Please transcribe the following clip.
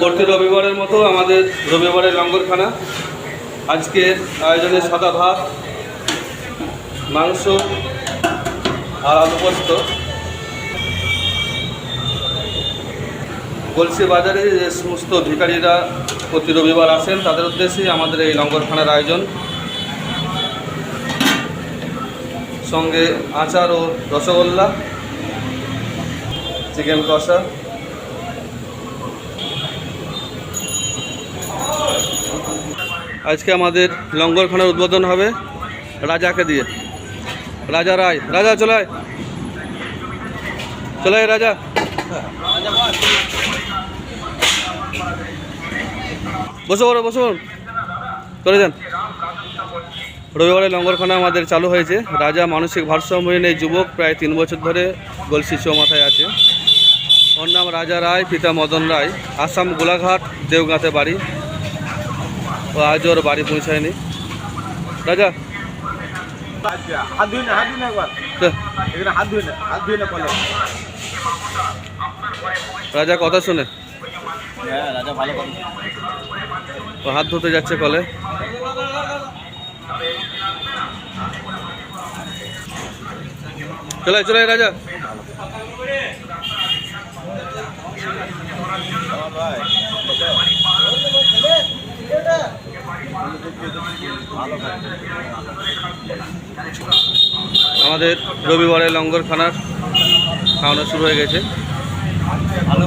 প্রতি রবিবারের মতো আমাদের রবিবারের লঙ্গরখানা। আজকে আয়োজনে সাদা ভাত, মাংস, আর আলু পোস্ত। বাজারে যে সমস্ত ভিখারিরা প্রতি রবিবার আসেন, তাদের উদ্দেশ্যেই আমাদের এই লঙ্গরখানার আয়োজন। সঙ্গে আচার ও রসগোল্লা, চিকেন কষা, আজকে আমাদের লঙ্গরখানার উদ্বোধন হবে রাজাকে দিয়ে। রাজা রায়, রাজা চলে আয়। চলে রাজা। বসো বড় বসো চলে যান। রবিবারে লঙ্গরখানা আমাদের চালু হয়েছে। রাজা মানসিক ভারসাম্যহীন এই যুবক প্রায় তিন বছর ধরে গলসি চৌমাথায় আছে। ওর নাম রাজা রায় পিতা মদন রায়। আসাম গোলাঘাট দেওগাঁতে বাড়ি। ও আজ ওর বাড়ি পৌঁছায়নি। রাজা। রাজা কথা শুনে। হ্যাঁ ও হাত ধুতে যাচ্ছে কলে। চলে চলে রাজা। আমাদের রবিবারে লঙ্গরখানার খাওয়ানো শুরু হয়ে গেছে। ভালো